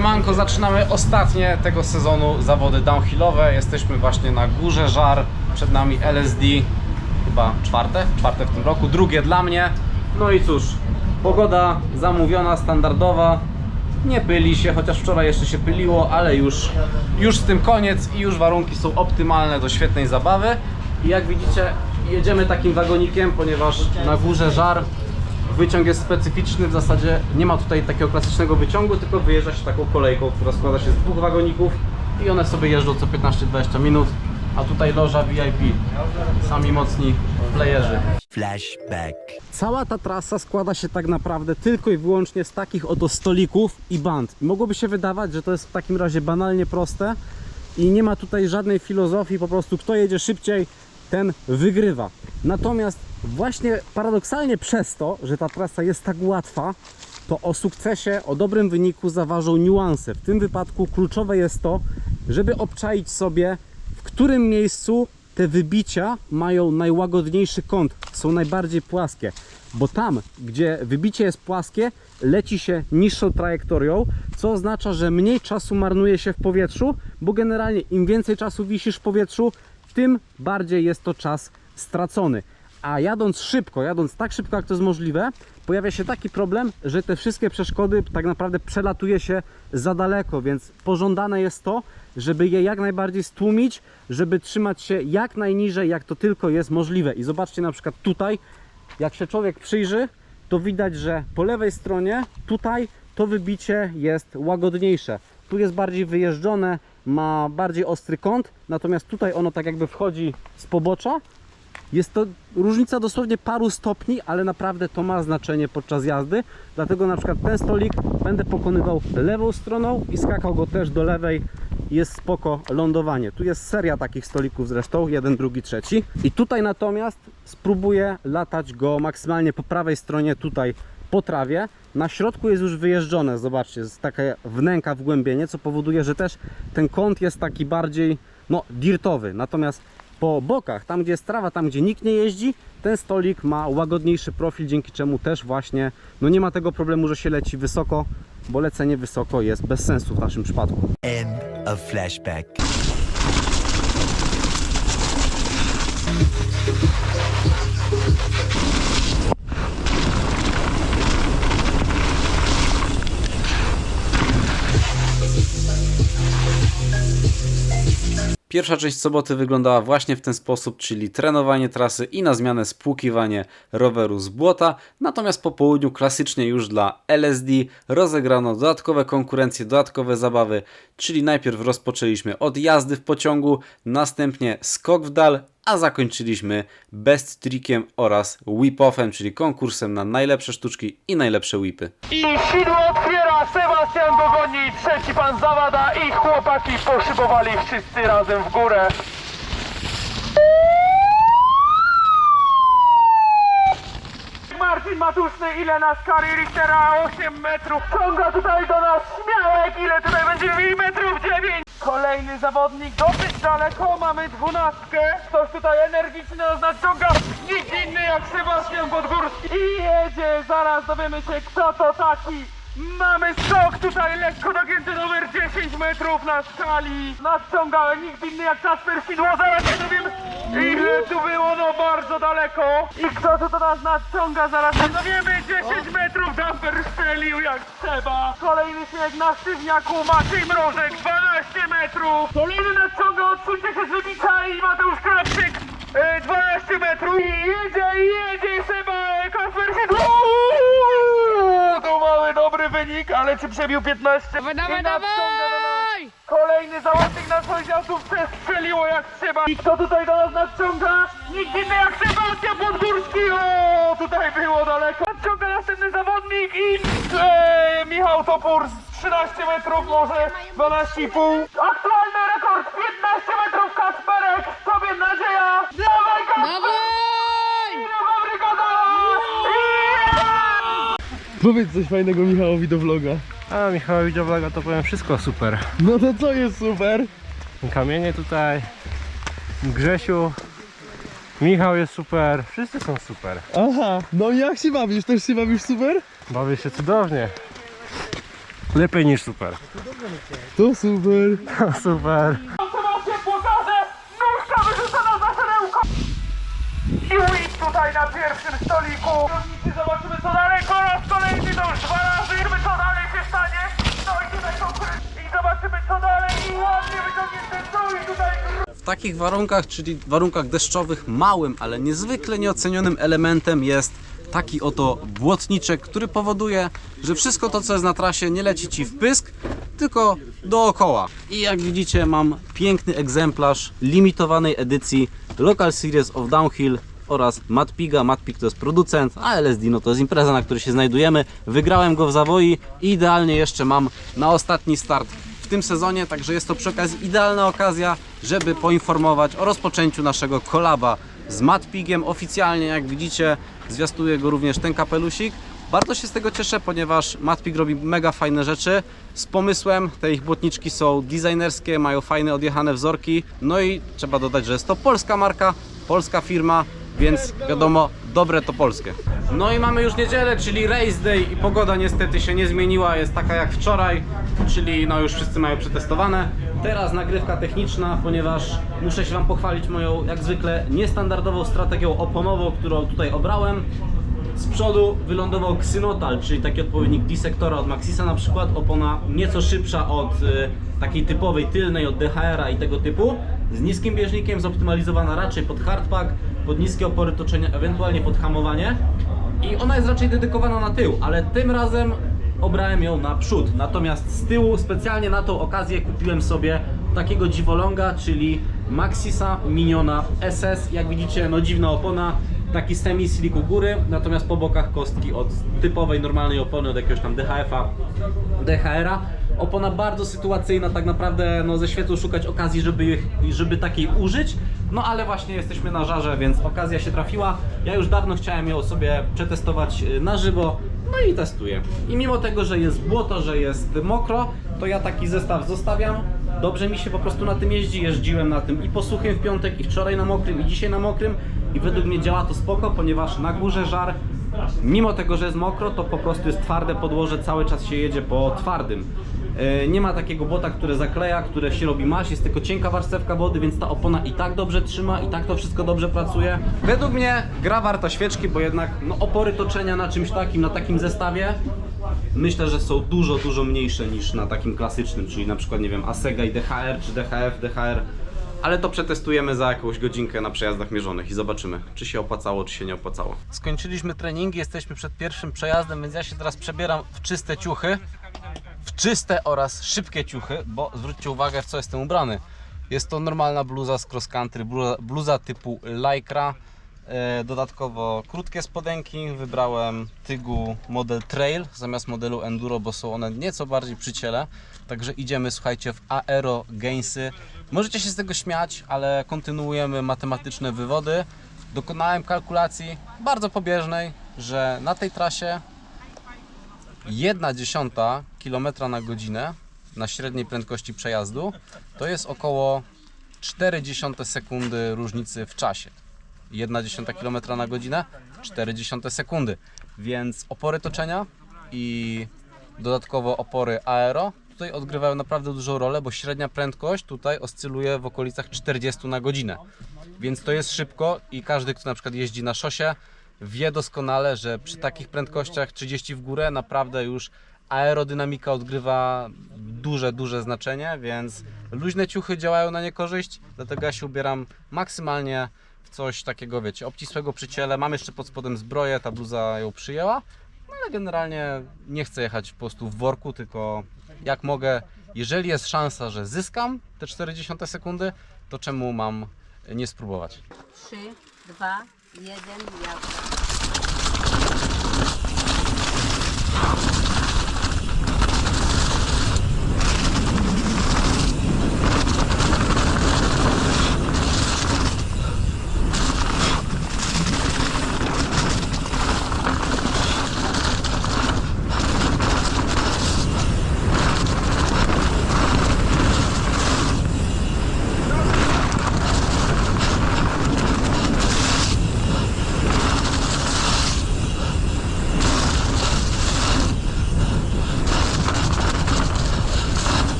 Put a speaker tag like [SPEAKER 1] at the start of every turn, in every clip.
[SPEAKER 1] Siemanko, zaczynamy ostatnie tego sezonu zawody downhillowe. Jesteśmy właśnie na Górze Żar. Przed nami LSD, chyba czwarte, czwarte w tym roku, drugie dla mnie. No i cóż, pogoda zamówiona, standardowa. Nie pyli się, chociaż wczoraj jeszcze się pyliło, ale już, już z tym koniec i już warunki są optymalne do świetnej zabawy. I jak widzicie, jedziemy takim wagonikiem, ponieważ na Górze Żar Wyciąg jest specyficzny, w zasadzie nie ma tutaj takiego klasycznego wyciągu, tylko wyjeżdża się taką kolejką, która składa się z dwóch wagoników i one sobie jeżdżą co 15-20 minut, a tutaj loża VIP, sami mocni playerzy.
[SPEAKER 2] Flashback.
[SPEAKER 1] Cała ta trasa składa się tak naprawdę tylko i wyłącznie z takich oto stolików i band. Mogłoby się wydawać, że to jest w takim razie banalnie proste i nie ma tutaj żadnej filozofii, po prostu kto jedzie szybciej, ten wygrywa. Natomiast właśnie paradoksalnie przez to, że ta trasa jest tak łatwa, to o sukcesie, o dobrym wyniku zaważą niuanse. W tym wypadku kluczowe jest to, żeby obczaić sobie, w którym miejscu te wybicia mają najłagodniejszy kąt, są najbardziej płaskie. Bo tam, gdzie wybicie jest płaskie, leci się niższą trajektorią, co oznacza, że mniej czasu marnuje się w powietrzu, bo generalnie im więcej czasu wisisz w powietrzu, tym bardziej jest to czas stracony. A jadąc szybko, jadąc tak szybko jak to jest możliwe, pojawia się taki problem, że te wszystkie przeszkody tak naprawdę przelatuje się za daleko, więc pożądane jest to, żeby je jak najbardziej stłumić, żeby trzymać się jak najniżej, jak to tylko jest możliwe. I zobaczcie na przykład tutaj, jak się człowiek przyjrzy, to widać, że po lewej stronie tutaj to wybicie jest łagodniejsze. Tu jest bardziej wyjeżdżone, ma bardziej ostry kąt, natomiast tutaj ono tak jakby wchodzi z pobocza. Jest to różnica dosłownie paru stopni, ale naprawdę to ma znaczenie podczas jazdy. Dlatego na przykład ten stolik będę pokonywał lewą stroną i skakał go też do lewej. Jest spoko lądowanie. Tu jest seria takich stolików zresztą, jeden, drugi, trzeci. I tutaj natomiast spróbuję latać go maksymalnie po prawej stronie tutaj po trawie. Na środku jest już wyjeżdżone, zobaczcie, jest taka wnęka wgłębienie, co powoduje, że też ten kąt jest taki bardziej no, dirtowy. Natomiast po bokach, tam gdzie jest trawa, tam gdzie nikt nie jeździ, ten stolik ma łagodniejszy profil, dzięki czemu też właśnie no nie ma tego problemu, że się leci wysoko, bo lecenie wysoko jest bez sensu w naszym przypadku.
[SPEAKER 2] End of flashback.
[SPEAKER 1] Pierwsza część soboty wyglądała właśnie w ten sposób, czyli trenowanie trasy i na zmianę spłukiwanie roweru z błota. Natomiast po południu klasycznie już dla LSD rozegrano dodatkowe konkurencje, dodatkowe zabawy, czyli najpierw rozpoczęliśmy od jazdy w pociągu, następnie skok w dal, a zakończyliśmy best trickiem oraz whip-offem, czyli konkursem na najlepsze sztuczki i najlepsze whipy.
[SPEAKER 3] I otwiera, Sebastian dogoni, trzeci pan Zawada i chłopaki poszybowali wszyscy razem w górę. Marcin Matuszny, ile na skali Richtera? 8 metrów. Ciąga tutaj do nas śmiałek, ile tutaj będzie milimetrów? 9. Kolejny zawodnik dosyć daleko, mamy dwunastkę. Ktoś tutaj energiczny nas nadciąga, nikt inny jak Sebastian Podgórski. I jedzie, zaraz dowiemy się kto to taki. Mamy skok tutaj lekko dogięty numer 10 metrów na skali. Nadciąga nikt inny jak Kasper Sidło, zaraz się dowiemy ile tu było, no bardzo daleko. I kto tu do nas nadciąga, zaraz się dowiemy 10 metrów, damper strzelił jak trzeba. Kolejny śnieg na sztywniaku, Maciej Mrożek 12 metrów. Kolejny nadciąga, odsuńcie się z wybicia i Mateusz Krawczyk e, 12 metrów. I jedzie, jedzie Seba, Kasper Sidło. Uuu, Tu mamy dobry wynik, ale czy przebił 15?
[SPEAKER 4] Dawaj, dawaj, dawaj!
[SPEAKER 3] Kolejny zawodnik na sąsiadów przestrzeliło jak trzeba. I kto tutaj do nas nadciąga? Nikt inny jak Sebastian Podgórski. O, tutaj było daleko. Nadciąga następny zawodnik i e, Michał Topór z 13 metrów, może 12,5. Aktualny rekord
[SPEAKER 5] Powiedz coś fajnego Michałowi do vloga.
[SPEAKER 6] A Michałowi do vloga to powiem wszystko super.
[SPEAKER 5] No to co jest super?
[SPEAKER 6] Kamienie tutaj, Grzesiu, Michał jest super, wszyscy są super.
[SPEAKER 5] Aha, no jak się bawisz? Też się bawisz super?
[SPEAKER 6] Bawię się cudownie. Lepiej niż super.
[SPEAKER 5] To super.
[SPEAKER 6] super.
[SPEAKER 3] To za szerełko! I Win tutaj na pierwszym stoliku! I zobaczymy co
[SPEAKER 1] W takich warunkach, czyli warunkach deszczowych, małym, ale niezwykle nieocenionym elementem jest taki oto błotniczek, który powoduje, że wszystko to, co jest na trasie, nie leci Ci w pysk, tylko dookoła. I jak widzicie, mam piękny egzemplarz limitowanej edycji Local Series of Downhill oraz Matpiga. Matpig to jest producent, a LSD no to jest impreza, na której się znajdujemy. Wygrałem go w zawoi i idealnie jeszcze mam na ostatni start tym sezonie, także jest to przy okazji idealna okazja, żeby poinformować o rozpoczęciu naszego kolaba z Matpigiem. Oficjalnie, jak widzicie, zwiastuje go również ten kapelusik. Bardzo się z tego cieszę, ponieważ Matpig robi mega fajne rzeczy z pomysłem. Te ich błotniczki są designerskie, mają fajne odjechane wzorki. No i trzeba dodać, że jest to polska marka, polska firma, więc wiadomo, dobre to polskie. No i mamy już niedzielę, czyli race day i pogoda niestety się nie zmieniła, jest taka jak wczoraj, czyli no już wszyscy mają przetestowane. Teraz nagrywka techniczna, ponieważ muszę się Wam pochwalić moją jak zwykle niestandardową strategią oponową, którą tutaj obrałem. Z przodu wylądował Xynotal, czyli taki odpowiednik Dissektora od Maxisa na przykład, opona nieco szybsza od y, takiej typowej tylnej od DHR-a i tego typu, z niskim bieżnikiem, zoptymalizowana raczej pod hardpack, pod niskie opory toczenia, ewentualnie pod hamowanie i ona jest raczej dedykowana na tył, ale tym razem obrałem ją na przód, natomiast z tyłu specjalnie na tą okazję kupiłem sobie takiego dziwoląga, czyli Maxisa Miniona SS, jak widzicie no dziwna opona, taki semi slick u góry, natomiast po bokach kostki od typowej, normalnej opony, od jakiegoś tam DHF-a, DHR-a. Opona bardzo sytuacyjna, tak naprawdę no, ze świetu szukać okazji, żeby, żeby takiej użyć. No ale właśnie jesteśmy na żarze, więc okazja się trafiła. Ja już dawno chciałem ją sobie przetestować y, na żywo, no i testuję. I mimo tego, że jest błoto, że jest mokro, to ja taki zestaw zostawiam. Dobrze mi się po prostu na tym jeździ. Jeździłem na tym i po suchym w piątek, i wczoraj na mokrym, i dzisiaj na mokrym. I według mnie działa to spoko, ponieważ na górze żar, mimo tego, że jest mokro, to po prostu jest twarde podłoże, cały czas się jedzie po twardym. E, Nie ma takiego błota, które zakleja, które się robi maś, jest tylko cienka warstewka wody, więc ta opona i tak dobrze trzyma, i tak to wszystko dobrze pracuje. Według mnie gra warta świeczki, bo jednak no, opory toczenia na czymś takim, na takim zestawie myślę, że są dużo, dużo mniejsze niż na takim klasycznym, czyli na przykład, nie wiem, Asega i DHR, czy DHF, DHR. Ale to przetestujemy za jakąś godzinkę na przejazdach mierzonych i zobaczymy, czy się opłacało, czy się nie opłacało. Skończyliśmy treningi, jesteśmy przed pierwszym przejazdem, więc ja się teraz przebieram w czyste ciuchy. Czyste oraz szybkie ciuchy, bo zwróćcie uwagę, w co jestem ubrany. Jest to normalna bluza z cross country, bluza, bluza typu lycra. E, Dodatkowo krótkie spodenki, wybrałem Tygu model Trail zamiast modelu Enduro, bo są one nieco bardziej przy ciele. Także idziemy, słuchajcie, w aero gainsy. Możecie się z tego śmiać, ale kontynuujemy matematyczne wywody. Dokonałem kalkulacji bardzo pobieżnej, że na tej trasie 1 dziesiąta kilometra na godzinę na średniej prędkości przejazdu to jest około 4 dziesiąte sekundy różnicy w czasie. 1 dziesiąta kilometra na godzinę, 4 dziesiąte sekundy. Więc opory toczenia i dodatkowo opory aero tutaj odgrywają naprawdę dużą rolę, bo średnia prędkość tutaj oscyluje w okolicach 40 na godzinę. Więc to jest szybko i każdy, kto na przykład jeździ na szosie, wie doskonale, że przy takich prędkościach 30 w górę naprawdę już aerodynamika odgrywa duże, duże znaczenie, więc luźne ciuchy działają na niekorzyść, dlatego ja się ubieram maksymalnie w coś takiego, wiecie, obcisłego przy ciele. Mam jeszcze pod spodem zbroję, ta bluza ją przyjęła, no ale generalnie nie chcę jechać po prostu w worku, tylko jak mogę, jeżeli jest szansa, że zyskam te 40 sekundy, to czemu mam nie spróbować?
[SPEAKER 4] 3, 2, 1, jazda.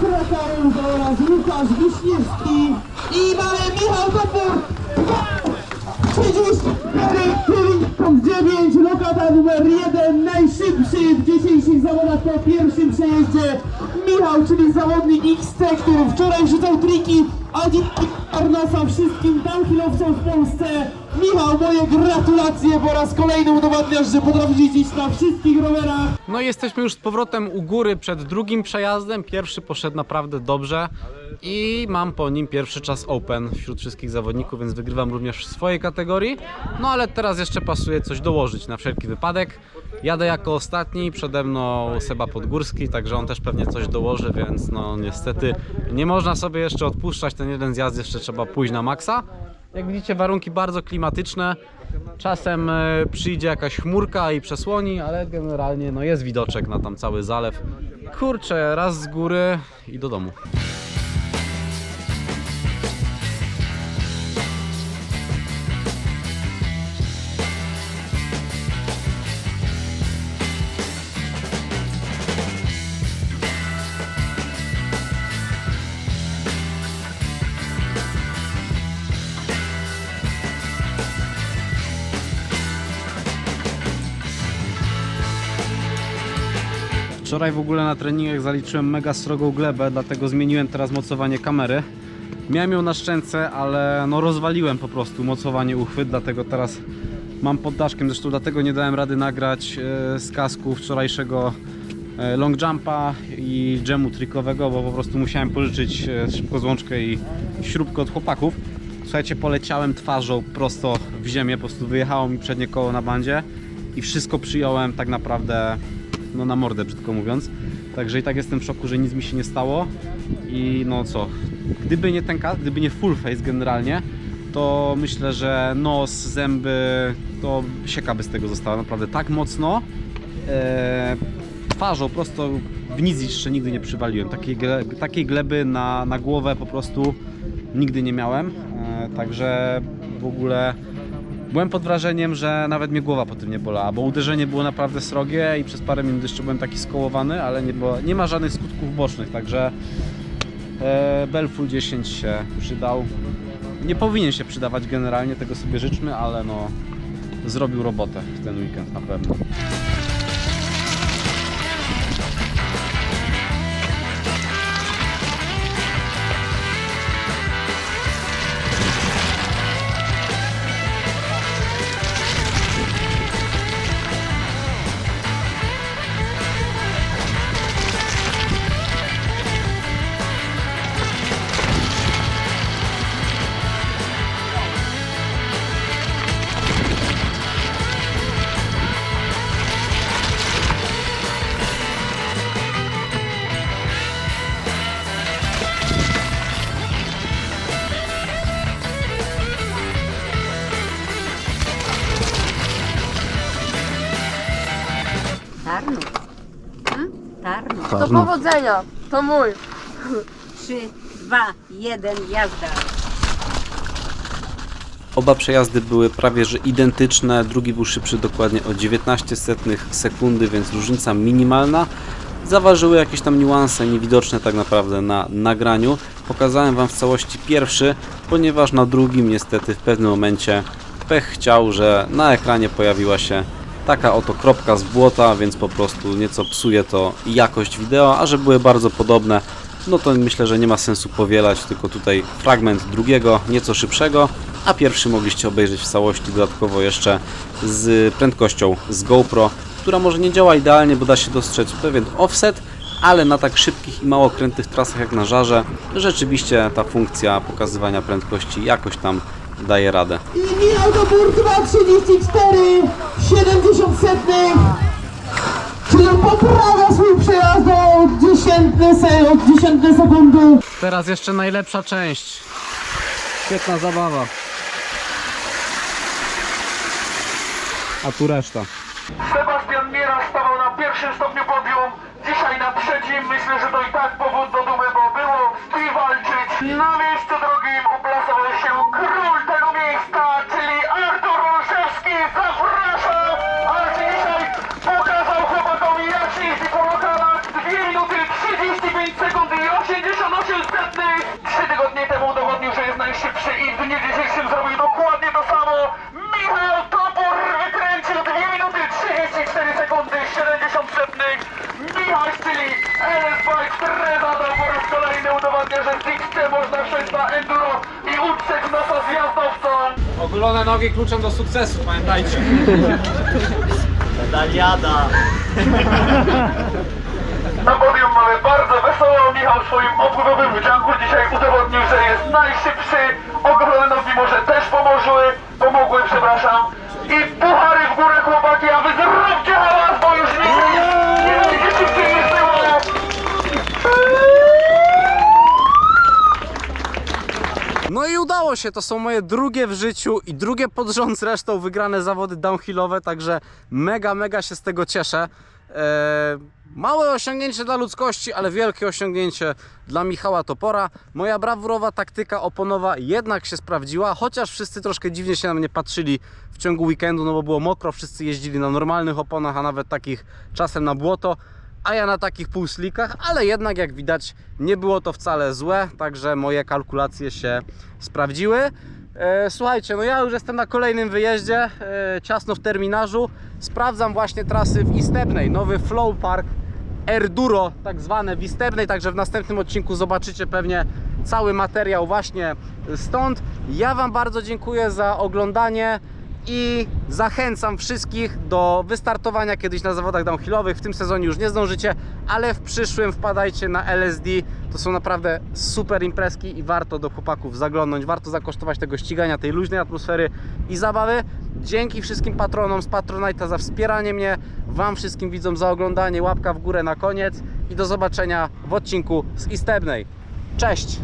[SPEAKER 3] Krakarenko oraz Łukasz Wiśniewski i mamy Michał Topór. 9, lokata numer 1, najszybszy w dzisiejszych zawodach po pierwszym przejeździe. Michał, czyli zawodnik XC, który wczoraj rzucał triki, a dziś Arnasa wszystkim tankilowcom w Polsce. Michał, moje gratulacje, po raz kolejny udowadniasz, że potrafisz jeździć na wszystkich rowerach.
[SPEAKER 1] No i jesteśmy już z powrotem u góry przed drugim przejazdem. Pierwszy poszedł naprawdę dobrze i mam po nim pierwszy czas open wśród wszystkich zawodników, więc wygrywam również w swojej kategorii. No ale teraz jeszcze pasuje coś dołożyć na wszelki wypadek. Jadę jako ostatni, przede mną Seba Podgórski, także on też pewnie coś dołoży, więc no niestety nie można sobie jeszcze odpuszczać. Ten jeden zjazd jeszcze trzeba pójść na maksa. Jak widzicie warunki bardzo klimatyczne. Czasem e, przyjdzie jakaś chmurka i przesłoni, ale generalnie no jest widoczek na tam cały zalew. Kurczę, raz z góry i do domu. Wczoraj w ogóle na treningach zaliczyłem mega srogą glebę, dlatego zmieniłem teraz mocowanie kamery. Miałem ją na szczęce, ale no rozwaliłem po prostu mocowanie uchwyt, dlatego teraz mam pod daszkiem, zresztą dlatego nie dałem rady nagrać e, z kasku wczorajszego e, long jumpa i dżemu trikowego, bo po prostu musiałem pożyczyć e, szybko złączkę i śrubkę od chłopaków. Słuchajcie, poleciałem twarzą prosto w ziemię, po prostu wyjechało mi przednie koło na bandzie i wszystko przyjąłem tak naprawdę no na mordę, brzydko mówiąc. Także i tak jestem w szoku, że nic mi się nie stało. I no co, gdyby nie ten kas, gdyby nie full face generalnie, to myślę, że nos, zęby, to sieka by z tego została naprawdę tak mocno. E, twarzą prosto w nic jeszcze nigdy nie przywaliłem. Takiej, gle, takiej gleby na, na głowę po prostu nigdy nie miałem. E, także w ogóle Byłem pod wrażeniem, że nawet mnie głowa po tym nie bolała, bo uderzenie było naprawdę srogie i przez parę minut jeszcze byłem taki skołowany, ale nie, było, nie ma żadnych skutków bocznych, także e, Belfull 10 się przydał. Nie powinien się przydawać generalnie, tego sobie życzmy, ale no zrobił robotę w ten weekend na pewno.
[SPEAKER 7] Do powodzenia, to mój.
[SPEAKER 4] Trzy, dwa, jeden, jazda.
[SPEAKER 1] Oba przejazdy były prawie że identyczne, drugi był szybszy dokładnie o 19 setnych sekundy, więc różnica minimalna. Zaważyły jakieś tam niuanse niewidoczne tak naprawdę na nagraniu. Pokazałem Wam w całości pierwszy, ponieważ na drugim niestety w pewnym momencie pech chciał, że na ekranie pojawiła się taka oto kropka z błota, więc po prostu nieco psuje to jakość wideo, a że były bardzo podobne, no to myślę, że nie ma sensu powielać, tylko tutaj fragment drugiego, nieco szybszego, a pierwszy mogliście obejrzeć w całości dodatkowo jeszcze z prędkością z GoPro, która może nie działa idealnie, bo da się dostrzec pewien offset, ale na tak szybkich i mało krętych trasach jak na żarze, rzeczywiście ta funkcja pokazywania prędkości jakoś tam daje radę.
[SPEAKER 3] I Michał do burty ma 34, 70 setnych. Czyli poprawia swój przejazd o dziesiętne, se, o dziesiętne sekundy.
[SPEAKER 1] Teraz jeszcze najlepsza część. Świetna zabawa. A tu reszta.
[SPEAKER 3] Sebastian Miera stawał na pierwszym stopniu podium, dzisiaj na trzecim. Myślę, że to i tak powód do dumy, bo było z kim walczyć. Na miejscu drugim uplasował się król Lista, czyli Artur Olszewski zapraszam, a dzisiaj pokazał chłopakowi jak się jeździ po lokalach 2 minuty 35 sekund i 88 setnych. 3 tygodnie temu udowodnił, że jest najszybszy i w dniu dzisiejszym zrobił dokładnie to samo. Michał Topor wykręcił 2 minuty 34 sekundy 70 setnych. Michał, czyli LS Bike Treza Topor kolejny udowadnia, że z można przejść na enduro nosa zjazdowcą.
[SPEAKER 1] Ogolone nogi kluczem do sukcesu, pamiętajcie.
[SPEAKER 3] Na podium mamy bardzo wesoło. Michał w swoim opływowym wdzianku dzisiaj udowodnił, że jest najszybszy. Ogolone nogi może też pomogły, pomogły, przepraszam. I puchary w górę chłopaki, a wy zróbcie hałas, bo już nigdy nie, nie będzie szybciej niż było.
[SPEAKER 1] No i udało się, to są moje drugie w życiu i drugie pod rząd zresztą wygrane zawody downhillowe, także mega, mega się z tego cieszę. Eee, małe osiągnięcie dla ludzkości, ale wielkie osiągnięcie dla Michała Topora. Moja brawurowa taktyka oponowa jednak się sprawdziła, chociaż wszyscy troszkę dziwnie się na mnie patrzyli w ciągu weekendu, no bo było mokro, wszyscy jeździli na normalnych oponach, a nawet takich czasem na błoto a ja na takich półslikach, ale jednak jak widać nie było to wcale złe, także moje kalkulacje się sprawdziły. E, słuchajcie, no ja już jestem na kolejnym wyjeździe, e, ciasno w terminarzu. Sprawdzam właśnie trasy w Istebnej, nowy Flow Park Enduro, tak zwane w Istebnej, także w następnym odcinku zobaczycie pewnie cały materiał właśnie stąd. Ja Wam bardzo dziękuję za oglądanie i zachęcam wszystkich do wystartowania kiedyś na zawodach downhillowych. W tym sezonie już nie zdążycie, ale w przyszłym wpadajcie na LSD. To są naprawdę super imprezki i warto do chłopaków zaglądnąć, warto zakosztować tego ścigania, tej luźnej atmosfery i zabawy. Dzięki wszystkim patronom z Patronite'a za wspieranie mnie, Wam wszystkim widzom za oglądanie, łapka w górę na koniec i do zobaczenia w odcinku z Istebnej. Cześć!